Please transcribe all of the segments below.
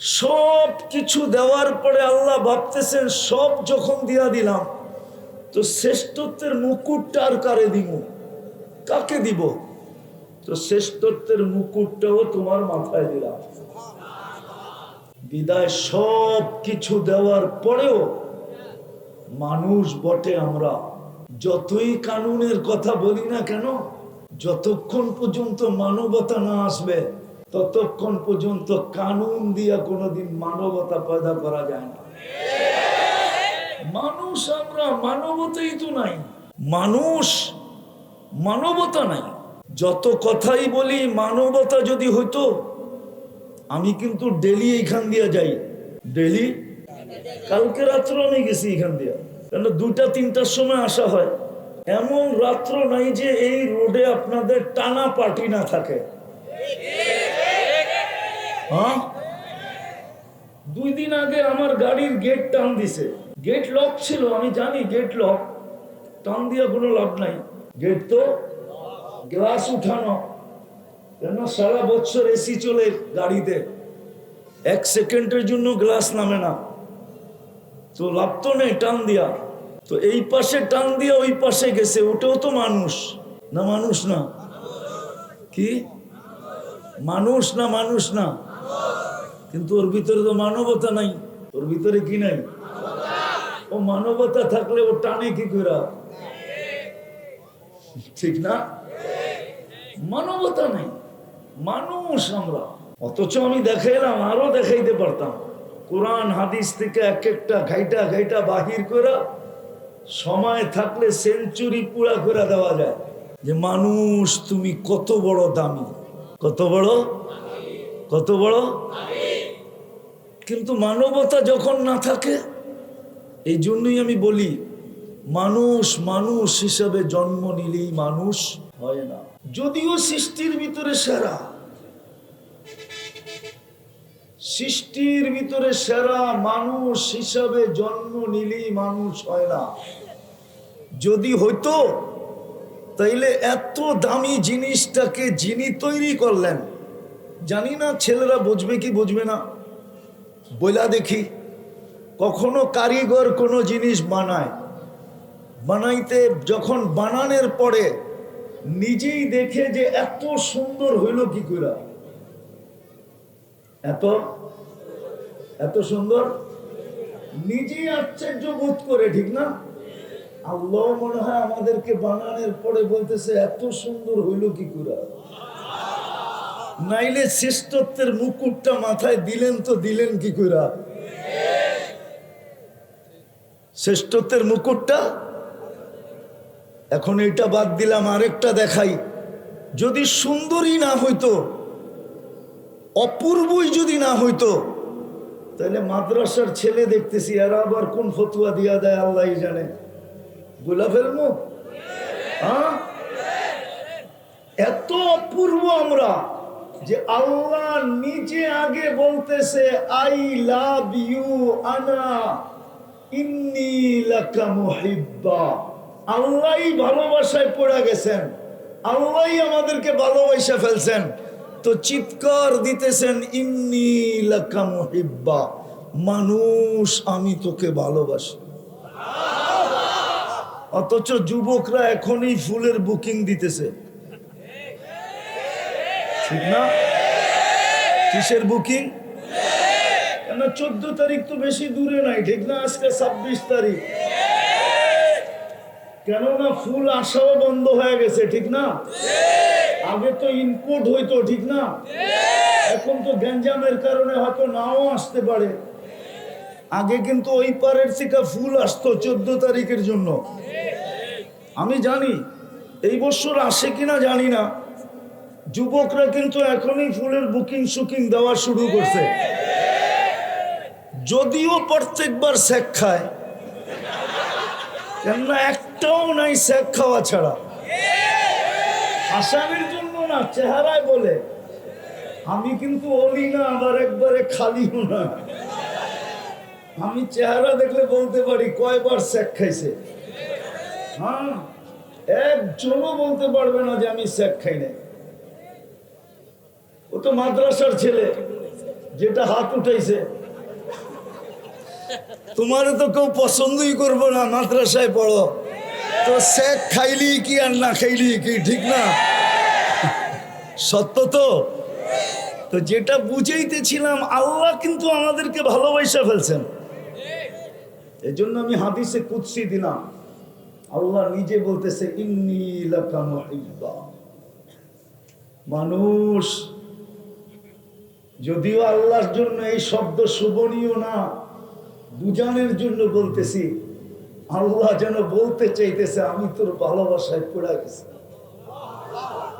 সব কিছু দেওয়ার পরে আল্লাহ ভাবতেছেন, সব যখন দিয়া দিলাম, তো শ্রেষ্ঠত্বের মুকুটটা আর কারে দিব কাকে দিব? তো শ্রেষ্ঠত্বের মুকুটটাও তোমার মাথায় দিলাম। বিদায় সব কিছু দেওয়ার পরেও মানুষ বটে আমরা। যতই কানুনের কথা বলি না কেন, যতক্ষণ পর্যন্ত মানবতা না আসবে ততক্ষণ পর্যন্ত কানুন দিয়া কোনোদিন মানবতা পয়দা করা যায় না। মানুষ আমরা মানবতাই তো নাই। মানুষ মানবতা নাই। যত কথাই বলি মানবতা যদি হইতো, আমি কিন্তু ডেলি এইখান দিয়া যাই। ডেলি? কালকে রাত্র আমি গেছি এখান দিয়া। কেন দুটা তিনটার সময় আসা হয়। এমন রাত্র নাই যে এই রোডে আপনাদের টানা পার্টি না থাকে। হ্যাঁ? দুই দিন আগে আমার গাড়ির গেট টান দিছে। গেট লক ছিল, আমি জানি গেট লক টান দিয়া কোনো লাভ নাই। গেট তো গ্লাস উঠানো। কেন সারা বছর এসি চলে গাড়িতে। এক সেকেন্ডের জন্য গ্লাস নামে না। তো লাভ তো নেই টান দিয়া। তো এই পাশে টান দিয়া ওই পাশে গেছে, ওটাও তো মানুষ। না মানুষ না? কি? মানুষ না মানুষ না? কিন্তু ওর ভিতরে তো মানবতা নাই। ওর ভিতরে কি নাই? ও মানবতা থাকলে ও টানে কি করে ঠিক না? মানবতা নাই। মানুষ আমরা। অথচ আমি দেখাইলাম, আরও দেখাইতে পারতাম। কোরআন, হাদিস থেকে এক একটা ঘাইটা ঘাইটা বাহির করে সময় থাকলে সেঞ্চুরি পুরা করে দেওয়া যায়। যে মানুষ, তুমি কত বড় দামি। কত বড়? কত বড়? কিন্তু মানবতা যখন না থাকে, এই জন্যই আমি বলি, মানুষ মানুষ হিসাবে জন্ম নিলেই মানুষ হয় না। যদিও সৃষ্টির ভিতরে সেরা, সৃষ্টির ভিতরে সেরা মানুষ হিসাবে জন্ম নিলেই মানুষ হয় না। যদি হইতো, তাইলে এত দামি জিনিসটাকে যিনি তৈরি করলেন, জানি না ছেলেরা বুঝবে কি বুঝবে না। বইলা দেখি, কখনো কারিগর কোনো জিনিস বানায়। বানাইতে যখন বানানোর পরে নিজেই দেখে যে এত সুন্দর হইল কি করে এত এত সুন্দর? নিজেই আশ্চর্য বোধ করে, ঠিক না? আল্লাহ মনে হয় আমাদেরকে বানানোর পরে বলতেছে, এত সুন্দর হইল কি করে নাইলে শ্রেষ্ঠত্বের মুকুটটা মাথায় দিলেন তো দিলেন কি করে শ্রেষ্ঠত্বের মুকুটটা? এখন এটা বাদ দিলাম, আরেকটা দেখাই। যদি সুন্দরী না হইতো, অপূর্বই যদি না হইতো, তাহলে মাদ্রাসার ছেলে দেখতেছি, এরা আবার কোন ফতুয়া দিয়া দেয় আল্লাহ জানে। গোলা ফেলব হ্যাঁ? এত অপূর্ব আমরা। যে আল্লাহ নিজে আগে বলতেছে, আই লাভ ইউ আনা, ইন্নি মুহিব্বা। আল্লাহই ভালোবাসায় পড়ে গেছেন। আল্লাহই আমাদেরকে ভালোবাসা ফেলছেন। তো চিৎকার দিতেছেন, ইন্নি লাকা মুহিব্বা, মানুষ আমি তোকে ভালোবাসি। অথচ যুবকরা এখনই ফুলের বুকিং দিতেছে। ঠিক না? কিসের বুকিং কেন চোদ্দ তারিখ তো বেশি দূরে নাই, ঠিক না? আজকে ছাব্বিশ তারিখ। কেননা ফুল আসাও বন্ধ হয়ে গেছে, ঠিক না? আগে তো ইনপুট হইতো, ঠিক না? এখন তো গ্যাঞ্জামের কারণে হয়তো নাও আসতে পারে। আগে কিন্তু ওই পারের থেকে ফুল আসতো চোদ্দ তারিখের জন্য। আমি জানি, এই বছর আসে কিনা জানি না। যুবকরা কিন্তু এখনই ফুলের বুকিং শুকিং দেওয়া শুরু করছে। যদিও প্রত্যেকবার শেখ খায়, কেননা একটাও নাই শেখ খাওয়া ছাড়া। আসামের জন্য না, চেহারায় বলে। আমি কিন্তু অলি না আবার একবারে খালিও না। আমি চেহারা দেখলে বলতে পারি, কয়বার শেখ খাইছে। হ্যাঁ একজনও বলতে পারবে না যে আমি শেখ খাই নাই। ও তো মাদ্রাসার ছেলে, যেটা হাত উঠাইছে। তোমার তো কেউ পছন্দই করব না, মাদ্রাসায় পড়ো। তো শেখ খাইলি কি আর না খাইলি কি, ঠিক না? সত্য তো? তো যেটা বুঝাইতেছিলাম, আল্লাহ কিন্তু আমাদেরকে ভালোবাসা ফেলছেন। এই জন্য আমি হাদিসে কুৎসি দিলাম। আল্লাহ নিজে বলতেছে, ইন্নি। মানুষ যদিও আল্লাহর জন্য এই শব্দ শুভনীয় না বুঝানোর জন্য বলতেছি, আল্লাহ যেন বলতে চাইতেছে, আমি তোর ভালোবাসায় পড়া গেছি।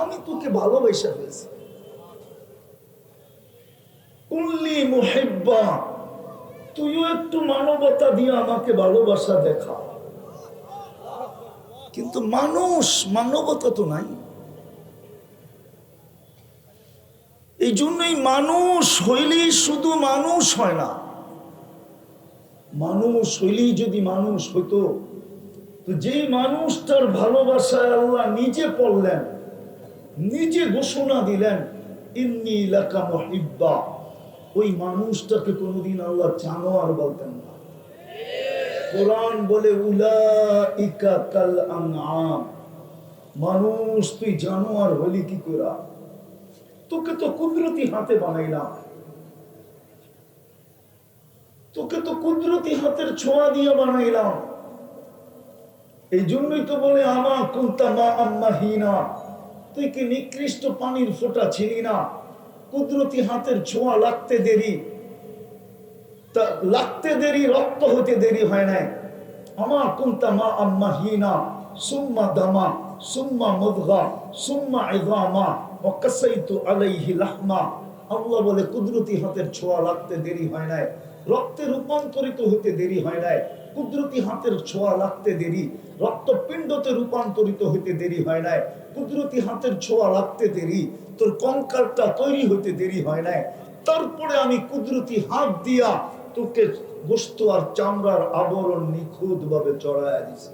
আমি তোকে ভালোবাসা ফেলছি কুল্লি মুহিব্বা, তুইও একটু মানবতা দিয়ে আমাকে ভালোবাসা দেখা। কিন্তু মানুষ মানবতা তো নাই। এই জন্যই মানুষ হইলেই শুধু মানুষ হয় না। মানুষ হইলেই যদি মানুষ হইতো, তো যে মানুষটার ভালোবাসায় আল্লাহ নিজে পড়লেন, নিজে ঘোষণা দিলেন, ইন্নি লাকা মুহিব্বা ওই মানুষটাকে কোনোদিন আল্লাহ জানোয়ার বলতেন না। কোরআন বলে আনআম মানুষ, তুই জানোয়ার হলি কি করা? তোকে তো কুদরতি হাতে বানাইলাম। তোকে তো কুদরতি হাতের ছোঁয়া দিয়ে বানাইলাম। এই জন্যই তো বলে, আমা কুন্তা মা আম্মা হিনা। তুই কি নিকৃষ্ট পানির ফোঁটা ছিলি না? কুদরতি হাতের ছোঁয়া লাগতে দেরি। তা লাগতে দেরি, রক্ত হতে দেরি হয় নাই। আমার কুন্তা মা আম্মা হিনা। সুম্মা দামা। সুম্মা মুদগা। সুম্মা ইদামা আল্লাহ বলে, কুদরতি হাতের ছোঁয়া লাগতে দেরি হয় নাই। রক্তে রূপান্তরিত হতে দেরি হয় নাই। কুদরতি হাতের ছোঁয়া লাগতে দেরি। রক্তপিণ্ডতে রূপান্তরিত হতে দেরি হয় নাই। কুদরতি হাতের ছোঁয়া লাগতে দেরি। তোর কঙ্কালটা তৈরি হতে দেরি হয় নাই। তারপরে আমি কুদরতি হাত দিয়া তোকে গোস্ত আর চামড়ার আবরণ নিখুঁত ভাবে চড়াইয়া দিছি।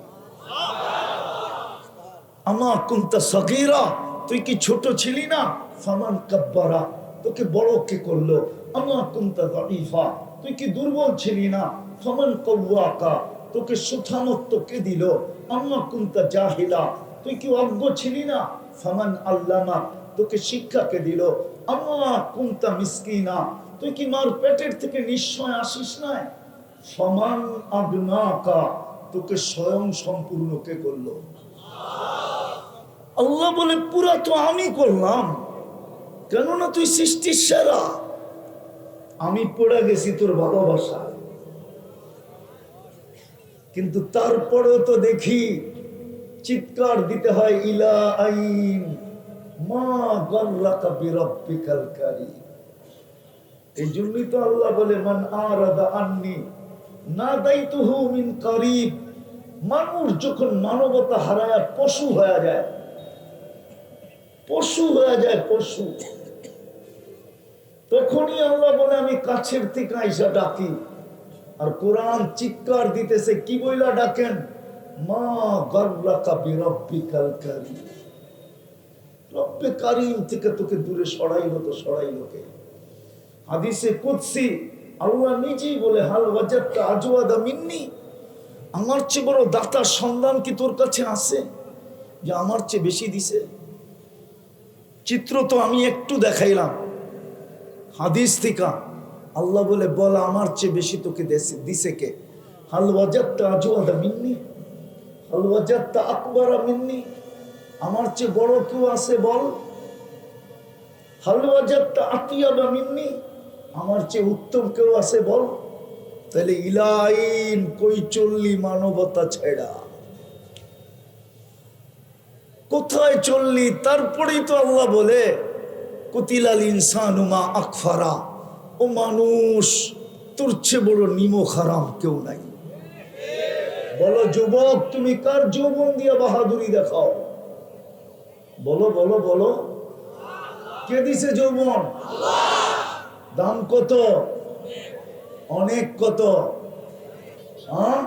আমা কুন্তা সগীরা। তুই কি ছোট ছিলি না? ফামান কাব্বারা, তোকে বড় কে করল? আমা কুন্তা দাইফা তুই কি দুর্বল ছিলি না? ফামান কওয়াকা, তোকে সুথামত্ব কে দিল? আমা কুন্তা জাহিলা, তুই কি অজ্ঞ ছিলি না? ফামান আল্লামা, তোকে শিক্ষা কে দিল? আমা কুন্তা মিসকিনা, তুই কি মার পেটের থেকে নিশ্চয় আসিস না সমান আগ্নাকা তোকে স্বয়ং সম্পূর্ণ কে করল? আল্লাহ বলে, পুরা তো আমি করলাম। কেননা তুই সৃষ্টির সেরা। আমি পড়ে গেছি তোর ভালোবাসা কিন্তু তারপরেও তো দেখি, চিৎকার দিতে হয়, ইলা আইন মা গল্লাকা বিরব্বিকালকারী এই জন্যই তো আল্লাহ বলে, মান আরাদা আননি না দায়িত্বহু মিন করিব। মানুষ যখন মানবতা হারায় পশু হয়ে যায় পশু হয়ে যায় পশু। তখনই আল্লাহ বলে, আমি কাছের থেকে আইসা ডাকি। আর কোরআন চিৎকার দিতেছে, কি বইলা ডাকেন? মা গর্রাকা বিরব্বিকাল কারীম। রব্বে কারিম থেকে তোকে দূরে সরাইলো তো সরাইলো কে হাদিসে কুদসি, আল্লাহ নিজেই বলে, হাল ওয়াজাদটা আজওয়াদা মিন্নি? আমার চেয়ে বড় দাতার সন্ধান কি তোর কাছে আছে? যে আমার চেয়ে বেশি দিছে। চিত্র তো আমি একটু দেখাইলাম। হাদিস থিকা আল্লাহ বলে, বল আমার চেয়ে বেশি তোকে দিছে কে? হাল ওয়াজাদটা মিন্নি মিন্নি, আমার চেয়ে বড় কেউ বল? মিন্নি, আমার চেয়ে উত্তম কেউ বল? তাহলে ইলাইন কই চললি মানবতা ছেড়া? কোথায় চললি? তারপরেই তো আল্লাহ বলে, কুতিলাল ইনসানুমা আকফারা ও মানুষ, তোর চেয়ে বড় নিমো খারাম কেউ নাই। বলো, যুবক, তুমি কার যৌবন দিয়া বাহাদুরি দেখাও? বলো বলো বলো। কে দিছে যৌবন? দাম কত? অনেক কত? হ্যাঁ?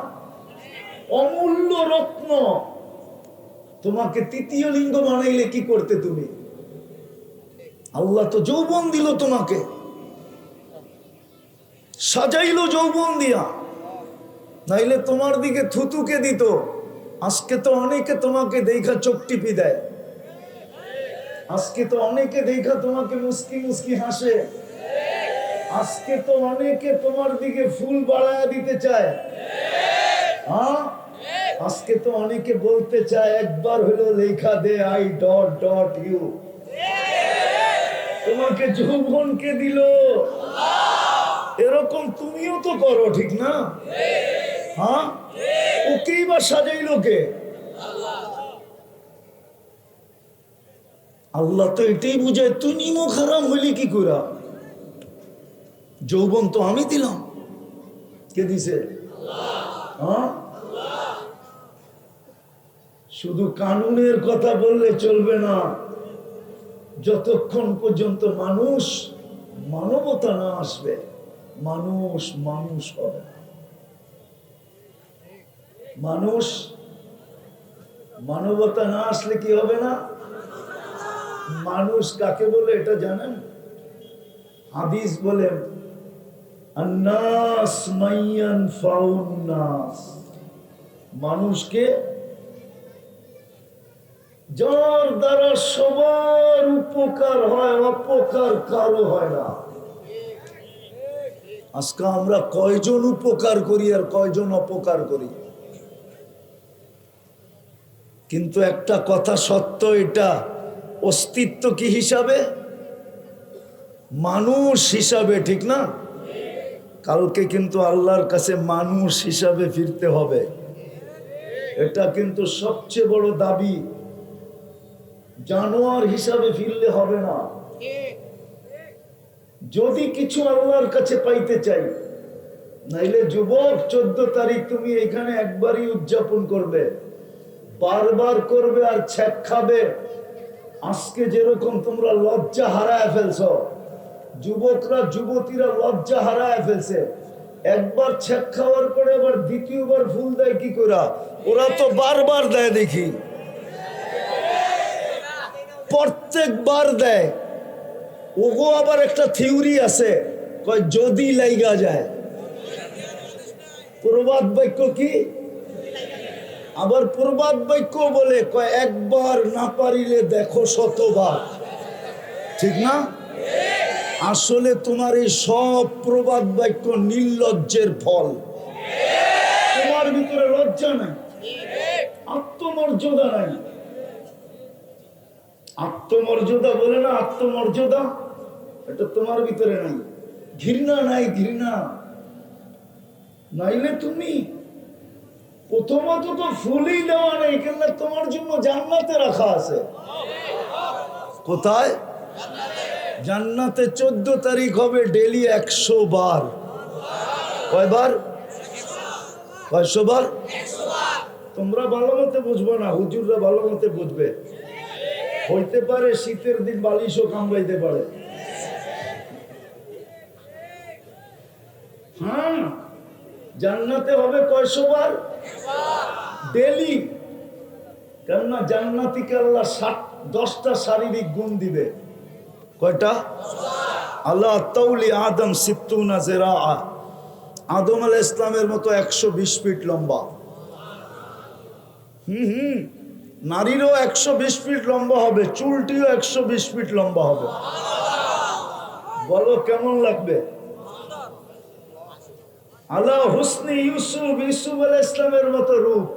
অমূল্য রত্ন। তোমাকে তৃতীয় লিঙ্গ বানাইলে কি করতে তুমি? আল্লাহ তো যৌবন দিল তোমাকে। সাজাইলো যৌবন দিয়া। নাইলে তোমার দিকে থুতুকে দিত। আজকে তো অনেকে তোমাকে দেখা চোখ টিপি দেয়। আজকে তো অনেকে দেখা তোমাকে মুস্কি মুস্কি হাসে। আজকে তো অনেকে তোমার দিকে ফুল বাড়ায় দিতে চায়। হ্যাঁ আজকে তো অনেকে বলতে চায়, একবার হলো লেখা দে আই ডট ডট ইউ তোমাকে যৌবনকে দিল। এরকম তুমিও তো করো, ঠিক না? হ্যাঁ? ওকেই বা সাজাইলো কে আল্লাহ তো এটাই বুঝায় তুই খারাম হইলি কি করা যৌবন তো আমি দিলাম। কে দিছে? হ্যাঁ? শুধু কানুনের কথা বললে চলবে না। যতক্ষণ পর্যন্ত মানুষ মানবতা না আসবে, মানুষ মানুষ হবে না। মানুষ মানবতা না আসলে কি হবে না? মানুষ কাকে বলে এটা জানেন? হাদিস ফাউন্নাস। মানুষকে যার দ্বারা সবার উপকার হয়, অপকার কারও হয় না। আজকে আমরা কয়জন উপকার করি আর কয়জন অপকার করি? কিন্তু একটা কথা সত্য, এটা অস্তিত্ব কি হিসাবে? মানুষ হিসাবে, ঠিক না? কালকে কিন্তু আল্লাহর কাছে মানুষ হিসাবে ফিরতে হবে। এটা কিন্তু সবচেয়ে বড় দাবি। জানোয়ার হিসাবে ফিরলে হবে না। যদি কিছু আল্লাহর কাছে পাইতে চাই, নাইলে যুবক, চোদ্দ তারিখ তুমি এখানে একবারই উদযাপন করবে। বারবার করবে আর ছ্যাক খাবে। আজকে যেরকম তোমরা লজ্জা হারায় ফেলছ, যুবকরা, যুবতীরা লজ্জা হারায় ফেলছে। একবার ছ্যাক খাওয়ার পরে আবার দ্বিতীয়বার ফুল দেয় কি করা ওরা তো বারবার দেয় দেখি। প্রত্যেকবার দেয়। ওগো আবার একটা থিওরি আছে, কয় যদি লাইগা যায়। প্রবাদ বাক্য কি? আবার প্রবাদ বাক্য বলে, কয় একবার না পারিলে দেখো শতবার। ঠিক না? আসলে তোমার এই সব প্রবাদ বাক্য নির্লজ্জের ফল। তোমার ভিতরে লজ্জা নাই। আত্মমর্যাদা নাই। আত্মমর্যাদা বলে না আত্মমর্যাদা? এটা তোমার ভিতরে নাই। ঘৃণা নাই, ঘৃণা। নাইলে তুমি প্রথমত তো ফুলই দেওয়া নেই কিন্তু তোমার জন্য জান্নাতে রাখা আছে। কোথায়? জান্নাতে চোদ্দ তারিখ হবে ডেলি একশো বার। কয়বার? কয়শো বার? তোমরা ভালো মতে বুঝব না, হুজুররা ভালো মতে বুঝবে। হইতে পারে শীতের দিন বালিশও কামড়াইতে পারে। হ্যাঁ জান্নাতে হবে কয়শো বার? ডেলি। কেননা জান্নাতিকে আল্লাহ ষাট দশটা শারীরিক গুণ দিবে। কয়টা? আল্লাহ তৌলি আদম সিত্তুনা জেরা আদম আল ইসলামের মতো একশো বিশ ফিট লম্বা। হুম হুম। নারীরও একশো বিশ ফিট লম্বা হবে, চুলটিও একশো বিশ ফিট লম্বা হবে। বলো কেমন লাগবে? আল্লাহ হুসনি ইউসুফ ইউসুফ আল ইসলামের মতো রূপ।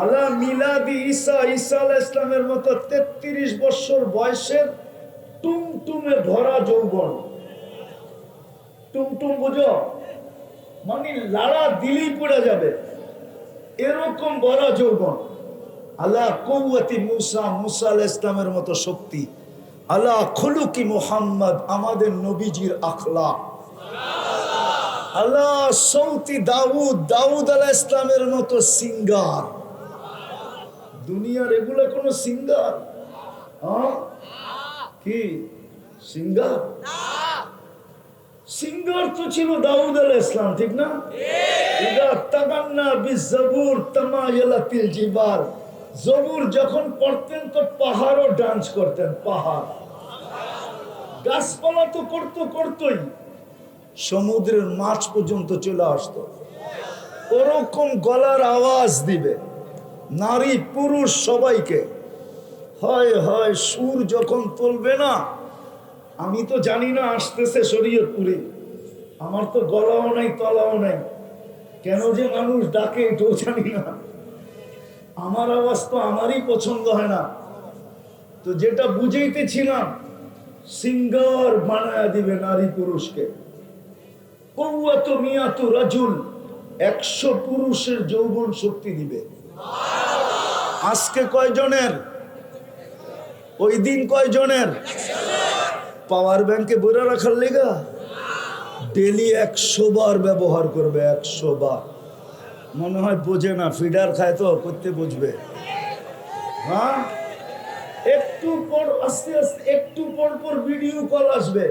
আল্লাহ মিলাদি ঈসা ঈসা আল ইসলামের মতো তেত্রিশ বছর বয়সের টুমটুমে ভরা যৌবন। টুমটুম বুঝো? মানে লাড়া দিলেই পড়ে যাবে। এরকম ভরা যৌবন। আল্লাহ কৌয়াতি মুসা মুসা আল ইসলামের মতো শক্তি। আল্লাহ খুলুকি মুহাম্মদ আমাদের নবীজির আখলা আল্লাহ সৌতি দাউদ দাউদ আলাহ ইসলামের মতো সিঙ্গার। দুনিয়ার এগুলো কোনো সিঙ্গার? হ্যাঁ? কি? সিঙ্গার? সিঙ্গার তো ছিল দাউদ আলাহ ইসলাম ঠিক না? ইদা তাগান্না বিজবুর তামায়ালাতিল জিবাল। জবুর যখন পড়তেন তো পাহাড়ও ডান্স করতেন, পাহাড়। গাছপালা তো করতো করতোই, সমুদ্রের মাছ পর্যন্ত চলে আসতো। ওরকম গলার আওয়াজ দিবে, নারী পুরুষ সবাইকে। হয় হয় সুর যখন তুলবে না, আমি তো জানি না আসতেছে শরীয়তপুরে, আমার তো গলাও নাই, তলাও নাই। কেন যে মানুষ ডাকে এটাও জানি না। আমার আওয়াজ তো আমারই পছন্দ হয় না। তো যেটা বুঝাইতেছিলাম, সিঙ্গার বানায় দিবে নারী পুরুষকে। কৌয়াত মিয়াতু রাজুল, একশো পুরুষের যৌবন শক্তি দিবে। আজকে কয়জনের? ওই দিন কয়জনের? পাওয়ার ব্যাংকে বইরা রাখার লেগা? ডেলি একশো বার ব্যবহার করবে, একশো বার। মনে হয় বোঝে না, ফিডার খায় তো, করতে বুঝবে। হ্যাঁ? একটু পর, আস্তে আস্তে, একটু পর পর ভিডিও কল আসবে।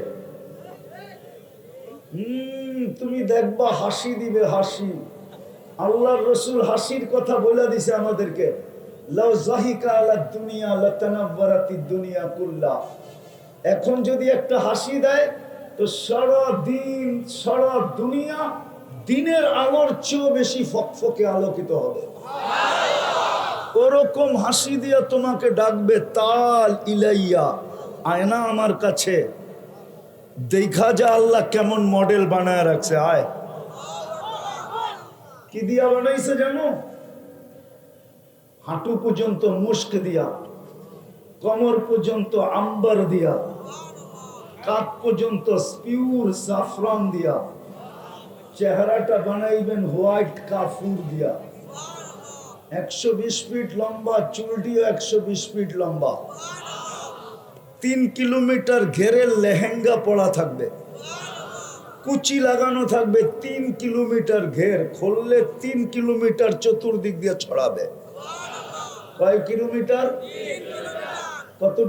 তুমি দেখবা, হাসি দিবে, হাসি। আল্লাহর রসুল হাসির কথা বলে দিছে আমাদেরকে। জাহিকা দুনিয়া দুনিয়া এখন যদি একটা হাসি দেয়, তো সারা দিন সারা দুনিয়া দিনের আলোর চেয়েও বেশি ফকফকে আলোকিত হবে। ওরকম হাসি দিয়ে তোমাকে ডাকবে, তাল ইলাইয়া, আয়না আমার কাছে। দেখা যা আল্লাহ কেমন মডেল বানায় রাখছে, আয়। কি দিয়া বানাইছে জানো? হাঁটু পর্যন্ত মুস্ক দিয়া, কমর পর্যন্ত আম্বার দিয়া কাপ পর্যন্ত পিউর সাফরান দিয়া। চেহারাটা বানাইবেন হোয়াইট কাফুর দিয়া। একশো বিশ ফিট লম্বা, চুলটিও একশো বিশ ফিট লম্বা। তিন কিলোমিটার ঘেরে লেহেঙ্গা পড়া থাকবে। কুচি লাগানো থাকবে তিন কিলোমিটার ঘের, খুললে তিন কিলোমিটার চতুর্দিক দিয়ে ছড়াবে। কয় কিলোমিটার? কতটুকু?